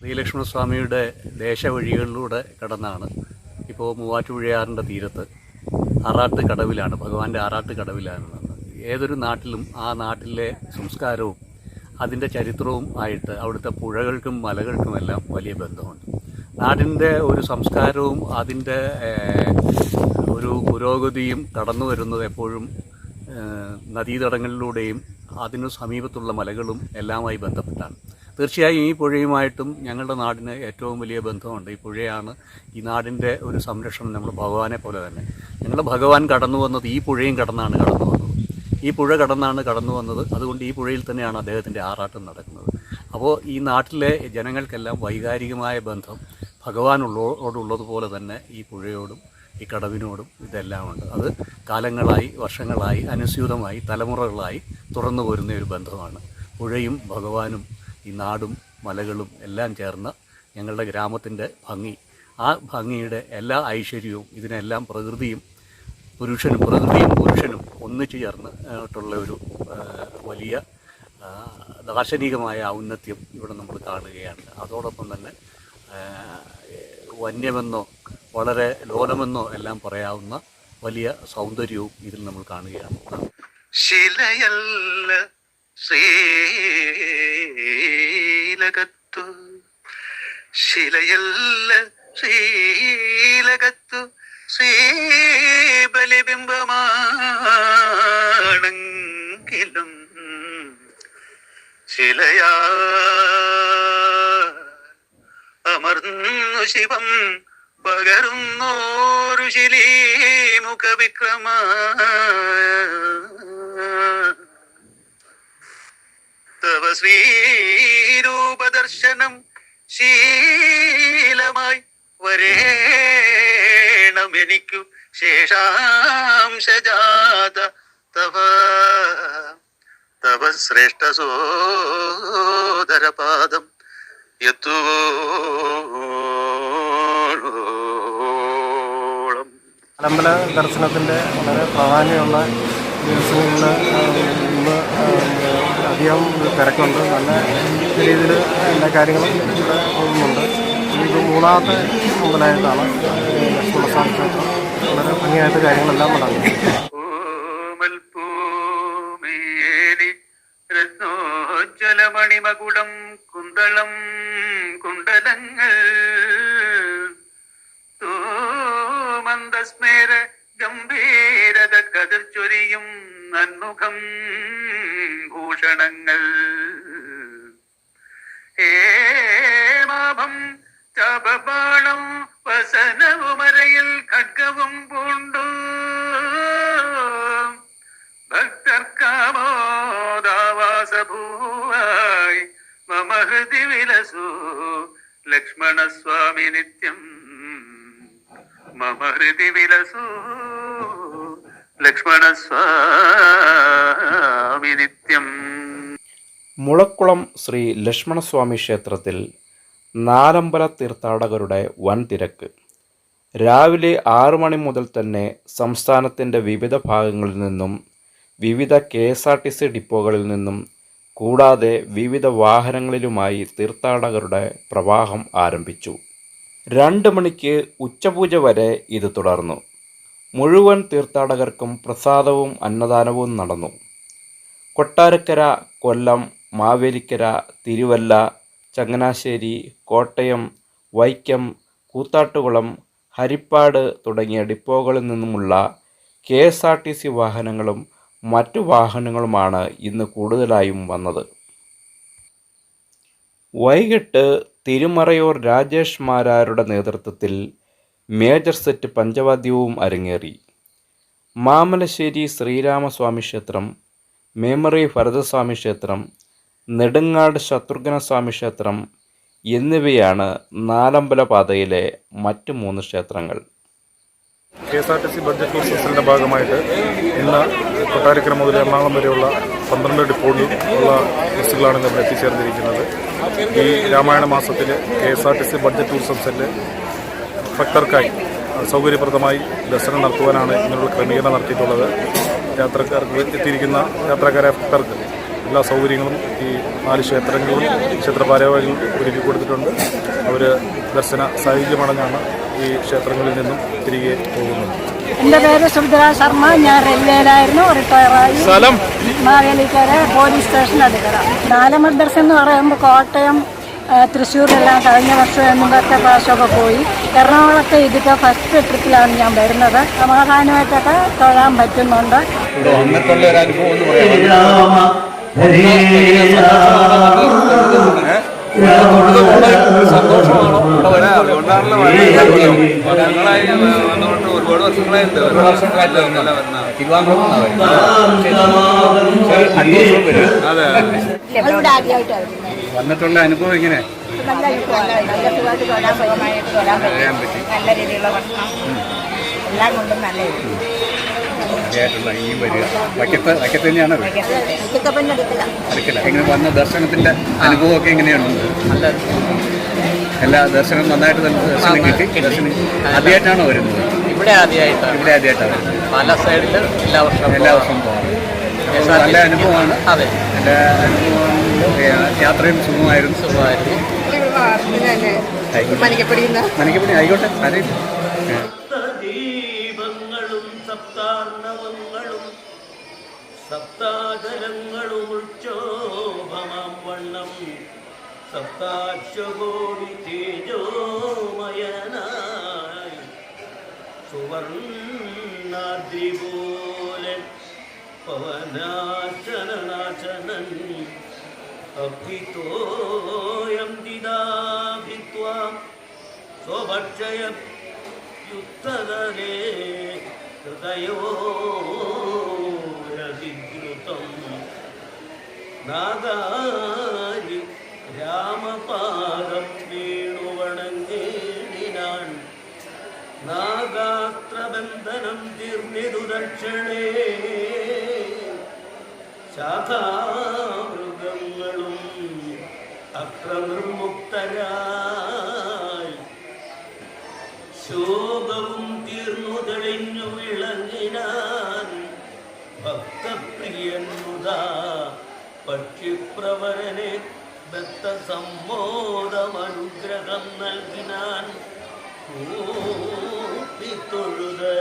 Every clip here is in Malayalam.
ശ്രീലക്ഷ്മണസ്വാമിയുടെ ദേശവഴികളിലൂടെ കടന്നാണ് ഇപ്പോൾ മൂവാറ്റുപുഴയാറിന്റെ തീരത്ത് ആറാട്ട് കടവിലാണ് ഭഗവാന്റെ ആറാട്ട് കടവിലാണ് ഏതൊരു നാട്ടിലും ആ നാട്ടിലെ സംസ്കാരവും അതിന്റെ ചരിത്രവും ആയിട്ട് അവിടുത്തെ പുഴകൾക്കും മലകൾക്കുമെല്ലാം വലിയ ബന്ധമുണ്ട്. നാടിന്റെ ഒരു സംസ്കാരവും അതിന്റെ ഒരു പുരോഗതിയും കടന്നു വരുന്നത് എപ്പോഴും നദീതടങ്ങളിലൂടെയും അതിനു സമീപത്തുള്ള മലകളും എല്ലാമായി ബന്ധപ്പെട്ടാണ്. തീർച്ചയായും ഈ പുഴയുമായിട്ടും ഞങ്ങളുടെ നാടിന് ഏറ്റവും വലിയ ബന്ധമുണ്ട്. ഈ പുഴയാണ് ഈ നാടിന്റെ ഒരു സംരക്ഷണം നമ്മൾ ഭഗവാനെ പോലെ തന്നെ. ഞങ്ങളുടെ ഭഗവാൻ കടന്നു വന്നത് ഈ പുഴയും കടന്നാണ് കടന്നു വന്നത്. ഈ പുഴ കടന്നാണ് കടന്നു വന്നത്. അതുകൊണ്ട് ഈ പുഴയിൽ തന്നെയാണ് അദ്ദേഹത്തിന്റെ ആറാട്ടം നടക്കുന്നത്. അപ്പോൾ ഈ നാട്ടിലെ ജനങ്ങൾക്കെല്ലാം വൈകാരികമായ ബന്ധം ഭഗവാനുള്ളോടുള്ളതുപോലെ തന്നെ ഈ പുഴയോടും ഈ കടവിനോടും ഇതെല്ലാം ഉണ്ട്. അത് കാലങ്ങളായി വർഷങ്ങളായി അനുസ്യൂതമായി തലമുറകളായി തുറന്നു പോരുന്ന ഒരു ബന്ധമാണ്. പുഴയും ഭഗവാനും ഈ നാടും മലകളും എല്ലാം ചേർന്ന ഞങ്ങളുടെ ഗ്രാമത്തിന്റെ ഭംഗി ആ ഭംഗിയുടെ എല്ലാ ഐശ്വര്യവും ഇതിനെല്ലാം പ്രകൃതിയും പുരുഷനും പ്രകൃതിയും പുരുഷനും ഒന്നിച്ചു ചേർന്ന് ആയിട്ടുള്ള ഒരു വലിയ ദാർശനികമായ ഔന്നത്യം ഇവിടെ നമ്മൾ കാണുകയാണ്. അതോടൊപ്പം തന്നെ വന്യമെന്നോ വളരെ ലോലമെന്നോ എല്ലാം പറയാവുന്ന വലിയ സൗന്ദര്യവും ഇതിൽ നമ്മൾ കാണുകയാണ്. ശിലയല്ല ശ്രീലകത്തു. ശിലയല്ല ശ്രീലകത്തു. ശ്രീബലിബിംബമാണെങ്കിലും ശിലയാ അമർന്നു ശിവം പകരുന്നോരു ശിലീമുഖ വിക്രമ തവ ശ്രീരൂപദർശനം ശീലമായി വരേണം എനിക്കു ശേഷാംശജാത തവ. തവ ശ്രേഷ്ഠ സോദരപാദം എത്തുവോളം. അലമ്പല ദർശനത്തിന്റെ വളരെ പ്രാധാന്യമുള്ള ദിവസങ്ങളിൽ അധികം തിരക്കുണ്ട്. നല്ല രീതിയിൽ എല്ലാ കാര്യങ്ങളും ഇവിടെ പോകുന്നുണ്ട്. ഇത് മൂന്നാമത്തെ മുതലായിട്ടാണ് ലക്ഷ്മണസ്വാമി ക്ഷേത്രം വളരെ ഭംഗിയായിട്ട് കാര്യങ്ങളെല്ലാം നടക്കുന്നത് ജലമണിമകുടം കുന്തളം കുണ്ടലങ്ങൾ. മന്ദസ്മേര ഗംഭീരത കതിർ ചൊരിയും നന്മുഖം ഭൂഷണങ്ങൾ. ഹേമാഭം ചപപാണം വസനവുമരയിൽ ഖഡ്ഗവും പൂണ്ടു. ഭക്തർക്കാമോദാവാസഭൂവായി മമ ഹൃദി വിലസു ലക്ഷ്മണസ്വാമി നിത്യം. മമ ഹൃദി നിത്യം മുളക്കുളം ശ്രീ ലക്ഷ്മണസ്വാമി ക്ഷേത്രത്തിൽ നാലമ്പല തീർത്ഥാടകരുടെ വൻ തിരക്ക് രാവിലെ ആറു മണി മുതൽ തന്നെ സംസ്ഥാനത്തിന്റെ വിവിധ ഭാഗങ്ങളിൽ നിന്നും വിവിധ K S R T C ഡിപ്പോകളിൽ നിന്നും കൂടാതെ വിവിധ വാഹനങ്ങളിലുമായി തീർത്ഥാടകരുടെ പ്രവാഹം ആരംഭിച്ചു. രണ്ട് മണിക്ക് ഉച്ചപൂജ വരെ ഇത് തുടർന്നു. മുഴുവൻ തീർത്ഥാടകർക്കും പ്രസാദവും അന്നദാനവും നടന്നു. കൊട്ടാരക്കര കൊല്ലം മാവേലിക്കര തിരുവല്ല ചങ്ങനാശ്ശേരി കോട്ടയം വൈക്കം കൂത്താട്ടുകുളം ഹരിപ്പാട് തുടങ്ങിയ ഡിപ്പോകളിൽ നിന്നുമുള്ള K S R T C വാഹനങ്ങളും മറ്റു വാഹനങ്ങളുമാണ് ഇന്ന് കൂടുതലായും വന്നത്. വൈകിട്ട് തിരുമറയൂർ രാജേഷ് മാരാരുടെ നേതൃത്വത്തിൽ മേജർ സെറ്റ് പഞ്ചവാദ്യവും അരങ്ങേറി. മാമലശ്ശേരി ശ്രീരാമസ്വാമി ക്ഷേത്രം മേമറി ഭരതസ്വാമി ക്ഷേത്രം നെടുങ്ങാട് ശത്രുഘ്നസ്വാമി ക്ഷേത്രം എന്നിവയാണ് നാലമ്പല പാതയിലെ മറ്റ് മൂന്ന് ക്ഷേത്രങ്ങൾ. K S R T C budget പ്രോസസ്സിന്റെ ഭാഗമായിട്ട് ഇന്ന് കൊട്ടാരക്കര മുതൽ എറണാകുളം വരെയുള്ള പന്ത്രണ്ട് ഡിപ്പോകളിൽ ഉള്ള ബസ്സുകളാണ് ഇന്ന് ഇവിടെ എത്തിച്ചേർന്നിരിക്കുന്നത്. ഈ രാമായണ മാസത്തിൽ K S R T C budget tourism cell ഭക്തർക്കായി സൗകര്യപ്രദമായി ദർശനം നടത്തുവാനാണ് ഇങ്ങനെയുള്ള ക്രമീകരണം നടത്തിയിട്ടുള്ളത്. യാത്രക്കാർക്ക് എത്തിയിരിക്കുന്ന യാത്രക്കാരെ ഭക്തർക്ക് എല്ലാ സൗകര്യങ്ങളും ഈ നാല് ക്ഷേത്രങ്ങളിലും ക്ഷേത്രപാരവാഹികൾ ഒരുക്കി കൊടുത്തിട്ടുണ്ട്. അവർ ദർശന സായുജ്യമടഞ്ഞാണ് ഈ ക്ഷേത്രങ്ങളിൽ നിന്നും തിരികെ പോകുന്നത്. എന്റെ പേര് സുഭദ്ര ശർമ്മ. ഞാൻ റെയിൽവേയിലായിരുന്നു. റിട്ടയറായി സ്ഥലം? മാവേലിക്കര പോലീസ് സ്റ്റേഷൻ അടുക്കര നാലമർ ദർശനം എന്ന് പറയുമ്പോൾ കോട്ടയം തൃശ്ശൂരെല്ലാം കഴിഞ്ഞ വർഷം എന്നൊക്കെ പ്രാവശ്യമൊക്കെ പോയി. എറണാകുളത്തെ ഇതിപ്പോൾ ഫസ്റ്റ് ട്രിപ്പിലാണ് ഞാൻ വരുന്നത്. സമാധാനമായിട്ടൊക്കെ തൊഴാൻ പറ്റുന്നുണ്ട്. ഒരുപാട് ഞങ്ങളിവിടെ അതെ വരുന്നത്. വന്നിട്ടുള്ള അനുഭവം ഇങ്ങനെ. നല്ല അഭിപ്രായമാണ്. നല്ല സുഖമായിട്ട് തൊഴാൻ സുഖമായിട്ട് തൊഴാൻ പറ്റി. നല്ല രീതിയിലുള്ള ഭക്ഷണം. എല്ലാം കൊണ്ടും നല്ല ആയിട്ടുള്ള ഇനിയും വരിക. വക്കത്ത് വക്കത്ത് തന്നെയാണ് ചിക്കപ്പന്റെ അടുത്തില്ല അടുക്കല എങ്ങനെ വന്ന ദർശനത്തിന്റെ അനുഭവമൊക്കെ എങ്ങനെയാണ് നല്ല എല്ലാ ദർശനം നന്നായിട്ട് തന്നെ ദർശനം കിട്ടി. ദർശനം ആദ്യമായിട്ടാണോ വരുന്നത്? ഇവിടെ ആദ്യമായിട്ടാണ്. ഇവിടെ ആദ്യമായിട്ടാണ്. വരുന്നത് പല സൈഡിൽ എല്ലാ വർഷവും എല്ലാ വർഷവും പോകാം നല്ല അനുഭവമാണ്. അതെ. എല്ലാ അനുഭവമാണ്. യാത്രയും സുഖമായിരുന്നു. സുഖമായിരുന്നു. മനക്കപ്പടി ആയിക്കോട്ടെ. ആരെയും ദീപങ്ങളും സപ്താർണവങ്ങളും വണ്ണം തേജോമയനായി സുവർണാദ്രി പോലെ പവനാചരണാചനൻ അഭിതോയം ദിദാഭിത്വാം സ്വഭക്ഷയ യുക്തദരേ ഹൃദയോരധികൃതം നാഗാരി രാമപാദം വീണുവണങ്ങേടിനാൻ നാഗാസ്ത്രബന്ധനം തീർന്നിതു ദക്ഷണേ ശാഖാമൃഗങ്ങളും അക്രമർമുക്തരായി ശോകവും തീർന്നു തെളിഞ്ഞു വിളങ്ങിനാൻ ഭക്തപ്രിയൻ മുതാ പക്ഷിപ്രവരനെ ദത്തസമ്മോദമനുഗ്രഹം നൽകിനാൻ തൊഴുത്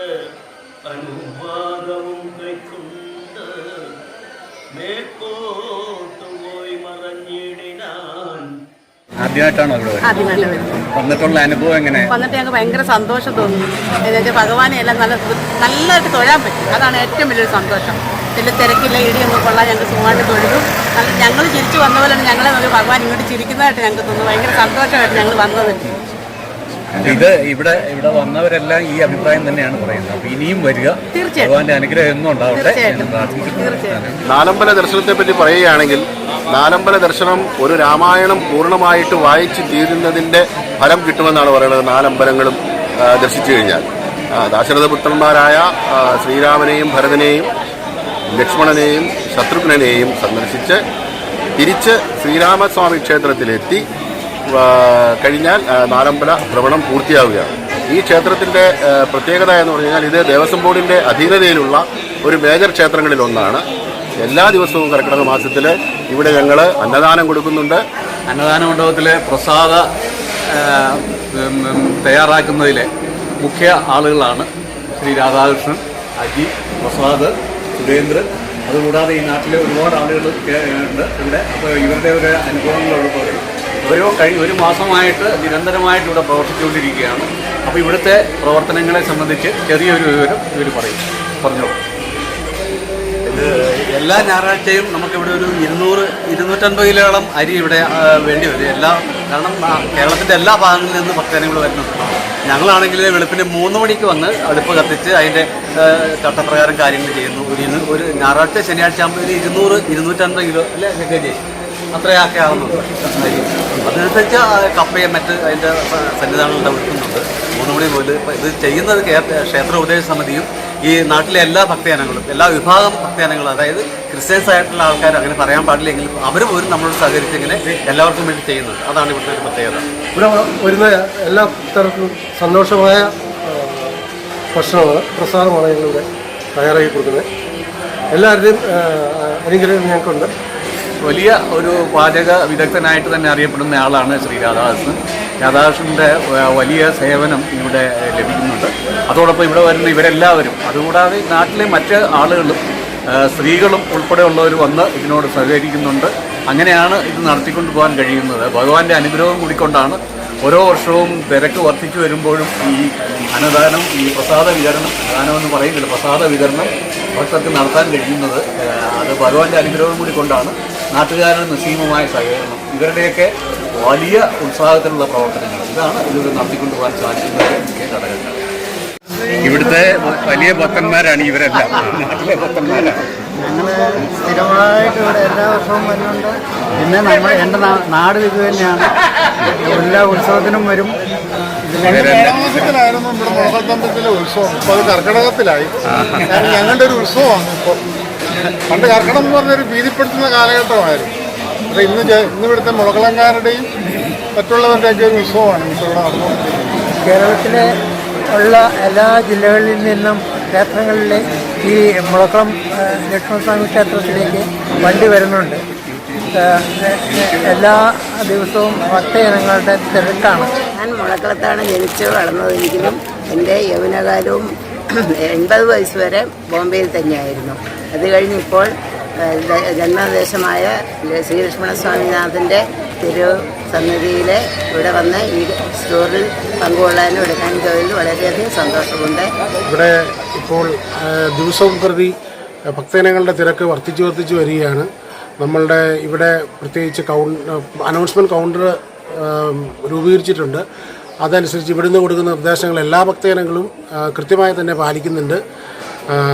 അനുവാദവും കൈക്കൊണ്ട് മേക്കോട്ടു ആദ്യമായിട്ടാണോ ഇവിടെ വരുന്നത്? ആദ്യമായിട്ട് വന്നിട്ടുള്ള അനുഭവം എങ്ങനെ? വന്നിട്ട് ഞങ്ങൾക്ക് ഭയങ്കര സന്തോഷം തോന്നുന്നു എന്നുവെച്ചാൽ ഭഗവാനെ എല്ലാം നല്ല നല്ലതായിട്ട് തൊഴാൻ പറ്റും. അതാണ് ഏറ്റവും വലിയൊരു സന്തോഷം. വലിയ തിരക്കില്ല ഇടിയൊന്നും കൊള്ളാൻ ഞങ്ങൾക്ക് സുഖമായിട്ട് തൊഴുതു. നല്ല ഞങ്ങൾ ചിരിച്ചു വന്ന പോലെ ഞങ്ങളെ നോക്കി ഭഗവാൻ ഇങ്ങോട്ട് ചിരിക്കുന്നതായിട്ട് ഞങ്ങൾക്ക് തോന്നുന്നു ഭയങ്കര സന്തോഷമായിട്ട് ഞങ്ങൾ വന്നത്. ഇത് ഇവിടെ ഇവിടെ വന്നവരെല്ലാം ഈ അഭിപ്രായം തന്നെയാണ് പറയുന്നത്. അപ്പൊ ഇനിയും വരിക. ഭഗവാന്റെ അനുഗ്രഹം എന്നും ഉണ്ടാവട്ടെ നാലമ്പല ദർശനത്തെ പറ്റി പറയുകയാണെങ്കിൽ നാലമ്പല ദർശനം ഒരു രാമായണം പൂർണമായിട്ട് വായിച്ച് തീരുന്നതിന്റെ ഫലം കിട്ടുമെന്നാണ് പറയുന്നത് നാലമ്പലങ്ങളും ദർശിച്ചു കഴിഞ്ഞാൽ. ദാശരഥപുത്രന്മാരായ ശ്രീരാമനെയും ഭരതനെയും ലക്ഷ്മണനെയും ശത്രുഘ്നെയും സന്ദർശിച്ച് തിരിച്ച് ശ്രീരാമസ്വാമി ക്ഷേത്രത്തിലെത്തി. കഴിഞ്ഞാൽ നാലമ്പല ഭ്രമണം പൂർത്തിയാവുകയാണ്. ഈ ക്ഷേത്രത്തിന്റെ പ്രത്യേകത എന്ന് പറഞ്ഞു കഴിഞ്ഞാൽ ഇത് ദേവസ്വം ബോർഡിന്റെ അധീനതയിലുള്ള ഒരു മേജർ ക്ഷേത്രങ്ങളിൽ ഒന്നാണ്. എല്ലാ ദിവസവും കർക്കിടക മാസത്തിൽ ഇവിടെ ഞങ്ങൾ അന്നദാനം കൊടുക്കുന്നുണ്ട്. അന്നദാന മണ്ഡപത്തിലെ പ്രസാദ തയ്യാറാക്കുന്നതിലെ മുഖ്യ ആളുകളാണ് ശ്രീ രാധാകൃഷ്ണൻ അജി പ്രസാദ് സുരേന്ദ്രൻ. അതുകൂടാതെ ഈ നാട്ടിലെ ഒരുപാട് ആളുകൾ ഉണ്ട്. ഇവിടെ അപ്പോൾ ഇവരുടെ ഒരു അനുഭവങ്ങളോട് പറയും ഓരോ കഴിഞ്ഞ ഒരു മാസമായിട്ട് നിരന്തരമായിട്ട് ഇവിടെ പ്രവർത്തിച്ചുകൊണ്ടിരിക്കുകയാണ്. അപ്പോൾ ഇവിടുത്തെ പ്രവർത്തനങ്ങളെ സംബന്ധിച്ച് ചെറിയൊരു വിവരം ഇവർ പറയും. പറഞ്ഞോളൂ എല്ലാ ഞായറാഴ്ചയും നമുക്കിവിടെ ഒരു ഇരുന്നൂറ് ഇരുന്നൂറ്റൻപത് കിലോളം അരി ഇവിടെ വേണ്ടി വരും. എല്ലാ കാരണം കേരളത്തിന്റെ എല്ലാ ഭാഗങ്ങളിൽ നിന്ന് ഭക്തജനങ്ങൾ വരുന്നുണ്ട്. ഞങ്ങളാണെങ്കിൽ വെളുപ്പിന് മൂന്ന് മണിക്ക് വന്ന് അടുപ്പ് കത്തിച്ച് അതിന്റെ ചട്ടപ്രകാരം കാര്യങ്ങൾ ചെയ്യുന്നു. ഒരു ഒരു ഞായറാഴ്ച ശനിയാഴ്ച ആകുമ്പോൾ ഒരു ഇരുന്നൂറ് ഇരുന്നൂറ്റൻപത് കിലോ അല്ലേ സെക്രട്ടറി അത്രയൊക്കെ ആവുന്നുണ്ട്. ആ കപ്പയും മറ്റ് അതിന്റെ സന്നിധാനങ്ങളുടെ വിൽക്കുന്നുണ്ട് മൂന്ന് മണി മുതൽ ഇപ്പം ഇത് ചെയ്യുന്നത് ക്ഷേത്ര ഉപദേശ സമിതിയും ഈ നാട്ടിലെ എല്ലാ ഭക്തജനങ്ങളും എല്ലാ വിഭാഗം ഭക്തജനങ്ങളും അതായത് ക്രിസ്ത്യൻസ് ആയിട്ടുള്ള ആൾക്കാർ അങ്ങനെ പറയാൻ പാടില്ലെങ്കിലും അവർ പോലും നമ്മളോട് സഹകരിച്ച് ഇങ്ങനെ എല്ലാവർക്കും വേണ്ടി ചെയ്യുന്നത് അതാണ് ഇവിടുത്തെ ഒരു പ്രത്യേകത. ഇവിടെ വരുന്ന എല്ലാ തരത്തിലും സന്തോഷമായ ഭക്ഷണമാണ് പ്രസാദമാണ് ഞങ്ങളിവിടെ തയ്യാറാക്കി കൊടുക്കുന്നത്. എല്ലാവരുടെയും അനുഗ്രഹം ഞങ്ങൾക്കുണ്ട്. വലിയ ഒരു പാചക വിദഗ്ധനായിട്ട് തന്നെ അറിയപ്പെടുന്ന ആളാണ് ശ്രീ രാധാകൃഷ്ണൻ. രാധാകൃഷ്ണന്റെ വലിയ സേവനം ഇവിടെ ലഭിക്കുന്നുണ്ട്. അതോടൊപ്പം ഇവിടെ വരുന്ന ഇവരെല്ലാവരും അതുകൂടാതെ നാട്ടിലെ മറ്റ് ആളുകളും സ്ത്രീകളും ഉൾപ്പെടെയുള്ളവർ വന്ന് ഇതിനോട് സഹകരിക്കുന്നുണ്ട്. അങ്ങനെയാണ് ഇത് നടത്തിക്കൊണ്ട് പോകാൻ കഴിയുന്നത്. ഭഗവാന്റെ അനുഗ്രഹം കൂടിക്കൊണ്ടാണ് ഓരോ വർഷവും തിരക്ക് വർദ്ധിച്ചു വരുമ്പോഴും ഈ അന്നദാനം ഈ പ്രസാദ വിതരണം ദാനം എന്ന് പറയുന്നില്ല പ്രസാദ വിതരണം ഭക്തർക്ക് നടത്താൻ കഴിയുന്നത്. അത് ഭഗവാന്റെ അനുഗ്രഹം കൂടി കൊണ്ടാണ് നാട്ടുകാരുടെ നിസ്സീമമായ സഹകരണം. ഇവരുടെയൊക്കെ വലിയ ഉത്സാഹത്തിലുള്ള പ്രവർത്തനങ്ങൾ. ഇതാണ് ഇതിലൂടെ നടത്തിക്കൊണ്ടുപോകാൻ സാധിക്കുന്ന മുഖ്യ ഘടകങ്ങൾ. ഇവിടുത്തെ വലിയ ഭക്തന്മാരാണ് ഇവരെല്ലാം. നാട്ടിലെ ഭക്തന്മാരാണ്. ഞങ്ങൾ സ്ഥിരമായിട്ട് ഇവിടെ എല്ലാ വർഷവും വരുന്നുണ്ട്. പിന്നെ നമ്മൾ എന്റെ നാ- നാട് ഇത് തന്നെയാണ്. എല്ലാ ഉത്സവത്തിനും വരും. ഉത്സവം. കർക്കിടകത്തിലായി. ഞങ്ങളുടെ ഒരു ഉത്സവമാണ് ഇപ്പോൾ പണ്ട് കർക്കിടം എന്ന് പറഞ്ഞൊരു ഭീതിപ്പെടുത്തുന്ന കാലഘട്ടമായിരുന്നു. അപ്പം ഇന്ന് ഇന്ന് ഇവിടുത്തെ മുളകളങ്കാരുടെയും മറ്റുള്ളവരുടെയൊക്കെ ഒരു ഉത്സവമാണ് ഇവിടെ നടന്നുകൊണ്ടിരിക്കുന്നത്. കേരളത്തിലെ ഉള്ള എല്ലാ ജില്ലകളിൽ നിന്നും ക്ഷേത്രങ്ങളിലെ ഈ മുളക്കുളം ലക്ഷ്മണസ്വാമി ക്ഷേത്രത്തിലേക്ക് വണ്ടി വരുന്നുണ്ട്. എല്ലാ ദിവസവും ഭക്തജനങ്ങളുടെ തിരക്കാണ്. ഞാൻ മുളക്കളത്താണ് ജനിച്ചു വളർന്നതെങ്കിലും എന്റെ യൗവനകാലവും എൺപത് വയസ്സ് വരെ ബോംബെയിൽ തന്നെയായിരുന്നു. അത് കഴിഞ്ഞിപ്പോൾ ജന്മദേശമായ ശ്രീലക്ഷ്മണ സ്വാമിനാഥന്റെ തിരു സന്നിധിയിൽ ഇവിടെ വന്ന് ഈ സ്റ്റോറിൽ പങ്കുകൊള്ളാനും എടുക്കാനും പോയതിൽ വളരെയധികം സന്തോഷമുണ്ട്. ഇവിടെ ഇപ്പോൾ ദിവസവും പ്രതി ഭക്തജനങ്ങളുടെ തിരക്ക് വർദ്ധിച്ചു വർദ്ധിച്ചു വരികയാണ്. നമ്മളുടെ ഇവിടെ പ്രത്യേകിച്ച് കൗണ്ട് അനൗൺസ്മെന്റ് കൗണ്ടർ രൂപീകരിച്ചിട്ടുണ്ട്. അതനുസരിച്ച് ഇവിടുന്ന് കൊടുക്കുന്ന നിർദ്ദേശങ്ങൾ എല്ലാ ഭക്തജനങ്ങളും കൃത്യമായി തന്നെ പാലിക്കുന്നുണ്ട്.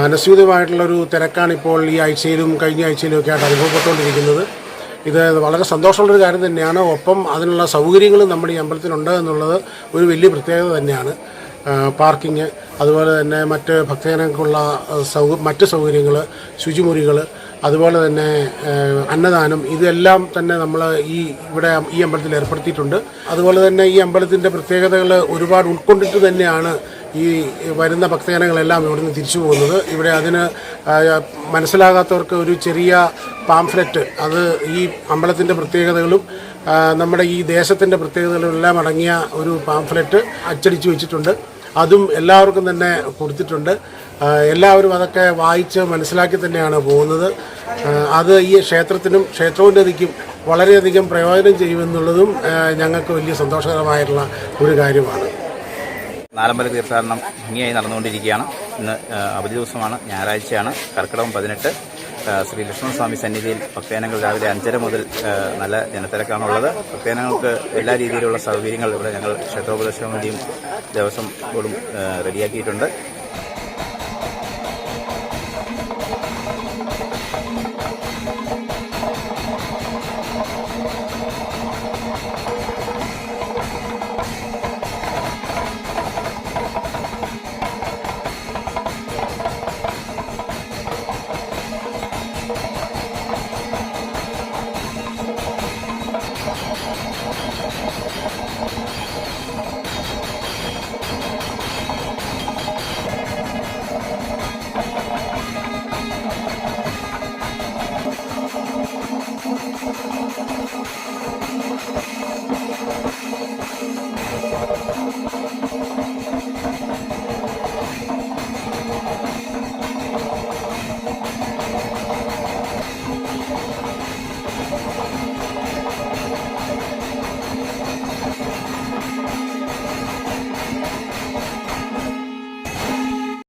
അനസ്യൂതമായിട്ടുള്ളൊരു തിരക്കാണ് ഇപ്പോൾ ഈ ആഴ്ചയിലും കഴിഞ്ഞ ആഴ്ചയിലും ഒക്കെ ആയിട്ട് അനുഭവപ്പെട്ടുകൊണ്ടിരിക്കുന്നത്. ഇത് വളരെ സന്തോഷമുള്ളൊരു കാര്യം തന്നെയാണ്. ഒപ്പം അതിനുള്ള സൗകര്യങ്ങളും നമ്മുടെ ഈ അമ്പലത്തിനുണ്ട് എന്നുള്ളത് ഒരു വലിയ പ്രത്യേകത തന്നെയാണ്. പാർക്കിങ് അതുപോലെ തന്നെ മറ്റ് ഭക്തജനങ്ങൾക്കുള്ള സൗ മറ്റ് സൗകര്യങ്ങൾ ശുചിമുറികൾ അതുപോലെ തന്നെ അന്നദാനം ഇതെല്ലാം തന്നെ നമ്മൾ ഈ ഇവിടെ ഈ അമ്പലത്തിൽ ഏർപ്പെടുത്തിയിട്ടുണ്ട്. അതുപോലെ തന്നെ ഈ അമ്പലത്തിന്റെ പ്രത്യേകതകൾ ഒരുപാട് ഉൾക്കൊണ്ടിട്ട് തന്നെയാണ് ഈ വരുന്ന ഭക്തജനങ്ങളെല്ലാം ഇവിടുന്ന് തിരിച്ചു പോകുന്നത്. ഇവിടെ അതിന് മനസ്സിലാകാത്തവർക്ക് ഒരു ചെറിയ പാംഫ്ലെറ്റ് അത് ഈ അമ്പലത്തിന്റെ പ്രത്യേകതകളും നമ്മുടെ ഈ ദേശത്തിന്റെ പ്രത്യേകതകളും എല്ലാം അടങ്ങിയ ഒരു പാംഫ്ലെറ്റ് അച്ചടിച്ചു വെച്ചിട്ടുണ്ട്. അതും എല്ലാവർക്കും തന്നെ കൊടുത്തിട്ടുണ്ട്. എല്ലാവരും അതൊക്കെ വായിച്ച് മനസ്സിലാക്കി തന്നെയാണ് പോകുന്നത്. അത് ഈ ക്ഷേത്രത്തിനും ക്ഷേത്രോന്നതിക്കും വളരെയധികം പ്രയോജനം ചെയ്യുമെന്നുള്ളതും ഞങ്ങൾക്ക് വലിയ സന്തോഷകരമായിട്ടുള്ള ഒരു കാര്യമാണ്. നാലമ്പല തീർത്ഥാടനം ഭംഗിയായി നടന്നുകൊണ്ടിരിക്കുകയാണ്. ഇന്ന് അവധി ദിവസമാണ് ഞായറാഴ്ചയാണ്. കർക്കിടകം പതിനെട്ട് ശ്രീ ലക്ഷ്മണസ്വാമി സന്നിധിയിൽ ഭക്തജനങ്ങൾ രാവിലെ അഞ്ചര മുതൽ നല്ല ജനത്തിരക്കാണുള്ളത് ഭക്തജനങ്ങൾക്ക് എല്ലാ രീതിയിലുള്ള സൗകര്യങ്ങൾ ഇവിടെ ഞങ്ങൾ ക്ഷേത്രോപദേശ കമ്മിറ്റിയും ദേവസ്വം ബോർഡും റെഡിയാക്കിയിട്ടുണ്ട്.